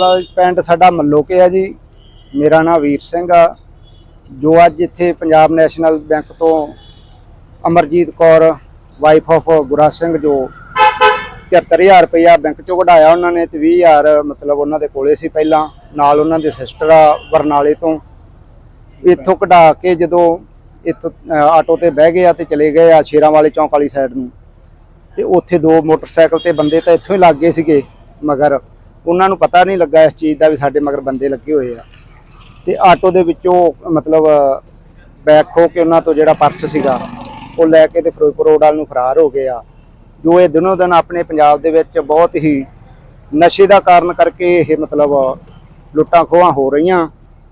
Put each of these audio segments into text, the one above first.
ਪਿੰਡ ਸਾਡਾ ਮੱਲੋਕੇ ਆ ਜੀ। ਮੇਰਾ ਨਾਮ ਵੀਰ ਸਿੰਘ ਆ। ਜੋ ਅੱਜ ਇੱਥੇ ਪੰਜਾਬ ਨੈਸ਼ਨਲ ਬੈਂਕ ਤੋਂ ਅਮਰਜੀਤ ਕੌਰ ਵਾਈਫ ਆਫ ਗੁਰਾ ਸਿੰਘ, ਜੋ 73000 ਰੁਪਇਆ ਬੈਂਕ ਚੋਂ ਕਢਾਇਆ ਉਹਨਾਂ ਨੇ ਤੇ 20000 ਮਤਲਬ ਉਹਨਾਂ ਦੇ ਕੋਲੇ ਸੀ ਪਹਿਲਾਂ। ਨਾਲ ਉਹਨਾਂ ਦੇ ਸਿਸਟਰ ਆ ਬਰਨਾਲੇ ਤੋਂ। ਇੱਥੋਂ ਕਢਾ ਕੇ ਜਦੋਂ ਇੱਥੋਂ ਆਟੋ ਤੇ ਬਹਿ ਗਏ ਆ ਤੇ ਚਲੇ ਗਏ ਆ ਸ਼ੇਰਾਂ ਵਾਲੇ ਚੌਂਕ ਵਾਲੀ ਸਾਈਡ ਨੂੰ। ਤੇ ਉੱਥੇ ਦੋ ਮੋਟਰਸਾਈਕਲ ਤੇ ਬੰਦੇ ਤਾਂ ਇੱਥੋਂ ਹੀ ਲੱਗ ਗਏ ਸੀਗੇ, ਮਗਰ ਉਹਨਾਂ ਨੂੰ ਪਤਾ ਨਹੀਂ ਲੱਗਾ ਇਸ ਚੀਜ਼ ਦਾ ਵੀ ਸਾਡੇ ਮਗਰ ਬੰਦੇ ਲੱਗੇ ਹੋਏ ਆ। ਤੇ ਆਟੋ ਦੇ ਵਿੱਚੋਂ, ਮਤਲਬ ਬੈਕ ਖੋ ਕੇ ਉਹਨਾਂ ਤੋਂ ਜਿਹੜਾ ਪਰਸ ਸੀਗਾ, ਉਹ ਲੈ ਕੇ ਤੇ ਫਿਰੋਜ਼ਪੁਰ ਰੋਡ ਵੱਲ ਨੂੰ ਫਰਾਰ ਹੋ ਗਏ ਆ ਜੋ ਇਹ ਦਿਨੋ ਦਿਨ ਆਪਣੇ ਪੰਜਾਬ ਦੇ ਵਿੱਚ ਬਹੁਤ ਹੀ ਨਸ਼ੇ ਦਾ ਕਾਰਨ ਕਰਕੇ ਇਹ, ਮਤਲਬ, ਲੁੱਟਾਂ ਖੋਹਾਂ ਹੋ ਰਹੀਆਂ।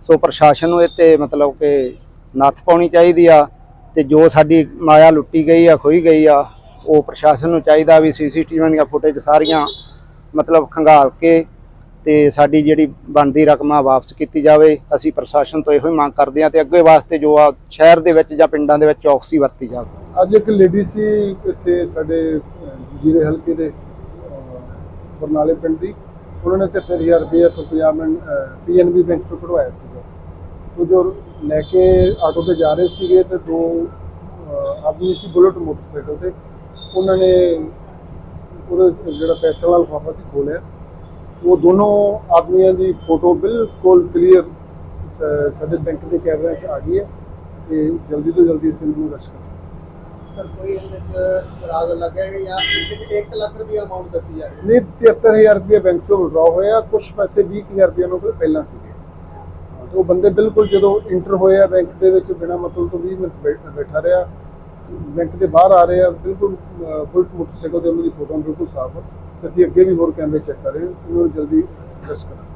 ਸੋ ਪ੍ਰਸ਼ਾਸਨ ਨੂੰ ਇਹ ਤੇ ਮਤਲਬ ਕਿ ਨੱਥ ਪਾਉਣੀ ਚਾਹੀਦੀ ਆ ਤੇ ਜੋ ਸਾਡੀ ਮਾਇਆ ਲੁੱਟੀ ਗਈ ਆ ਖੋਈ ਗਈ ਆ, ਉਹ ਪ੍ਰਸ਼ਾਸਨ ਨੂੰ ਚਾਹੀਦਾ ਵੀ ਸੀਸੀਟੀਵੀ ਦੀਆਂ ਫੁਟੇਜ ਸਾਰੀਆਂ ਮਤਲਬ ਖੰਗਾਲ ਕੇ ਤੇ ਸਾਡੀ ਜਿਹੜੀ ਬਣਦੀ ਰਕਮ ਆ ਵਾਪਸ ਕੀਤੀ ਜਾਵੇ। ਅਸੀਂ ਪ੍ਰਸ਼ਾਸਨ ਤੋਂ ਇਹੋ ਹੀ ਮੰਗ ਕਰਦੇ ਹਾਂ ਤੇ ਅੱਗੇ ਵਾਸਤੇ ਜੋ ਆ ਸ਼ਹਿਰ ਦੇ ਵਿੱਚ ਜਾਂ ਪਿੰਡਾਂ ਦੇ ਵਿੱਚ ਚੌਕਸੀ ਵਰਤੀ ਜਾਵੇ। ਅੱਜ ਇੱਕ ਲੇਡੀ ਸੀ ਇੱਥੇ ਸਾਡੇ ਅਹ, ਜੀਰੇ ਹਲਕੇ ਦੇ ਬਰਨਾਲੇ ਪਿੰਡ ਦੀ। ਉਹਨਾਂ ਨੇ 73000 ਰੁਪਏ ਤੋਂ ਪੰਜਾਬ ਪੀਐਨਬੀ ਬੈਂਕ ਚੋਂ ਕਢਵਾਇਆ ਸੀਗਾ। ਉਹ ਜੋ ਲੈ ਕੇ ਆਟੋ ਤੇ ਜਾ ਰਹੇ ਸੀਗੇ ਤੇ ਦੋ ਆਦਮੀ ਸੀ ਬੁਲਟ ਮੋਟਰਸਾਈਕਲ ਤੇ। ਉਹਨਾਂ ਨੇ ਉਹਦਾ ਜਿਹੜਾ ਪੈਸੇ ਵਾਲਾ ਲਿਫਾਫਾ ਸੀ ਖੋਲਿਆ ਉਹ ਦੋਨੋਂ ਆਦਮੀਆਂ ਦੀ ਫੋਟੋ ਬਿਲਕੁਲ ਕਲੀਅਰ ਸਾਡੇ ਬੈਂਕ ਦੇ ਕੈਮਰਿਆਂ 'ਚ ਆ ਗਈ ਹੈ ਤੇ ਜਲਦੀ ਤੋਂ ਜਲਦੀ ਅਸੀਂ ਨੂੰ ਰਸ਼ ਕਰਾਂਗੇ। ਸਰ ਕੋਈ ਇਹਦੇ ਰਾਜ਼ ਲੱਗਿਆ ਜਾਂ ਇਹਦੇ 1 ਲੱਖ ਰੁਪਏ ਅਮਾਉਂਟ ਦੱਸੀ ਜਾ ਰਹੀ ਨਹੀਂ 73000 ਰੁਪਏ ਬੈਂਕ ਚੋਂ ਵਿਡਰਾ ਹੋਇਆ। ਕੁਝ ਪੈਸੇ 20000 ਰੁਪਏ ਕੋਲ ਪਹਿਲਾਂ ਸੀਗੇ। ਉਹ ਬੰਦੇ ਬਿਲਕੁਲ ਜਦੋਂ ਇੰਟਰ ਹੋਏ ਆ ਬੈਂਕ ਦੇ ਵਿੱਚ ਬਿਨਾ ਮਤਲਬ ਤੋਂ 20 ਮਿੰਟ ਬੈਠ- ਬੈਠਾ ਰਿਹਾ। ਬੈਂਕ ਦੇ ਬਾਹਰ ਆ ਰਹੇ ਆ ਬਿਲਕੁਲ ਅਹ, ਬੁਲਟ ਮੋਟਰਸਾਈਕਲ ਤੇ ਉਹਨਾਂ ਦੀ ਫੋਟੋ ਬਿਲਕੁਲ ਸਾਫ਼ ਆ। ਤੇ ਅਸੀਂ ਅੱਗੇ ਵੀ ਹੋਰ ਕੈਮਰੇ ਚੈੱਕ ਕਰ ਰਹੇ ਹਾਂ ਉਹਨਾਂ ਨੂੰ ਜਲਦੀ ਰੈਸਟ ਕਰਾਂਗੇ।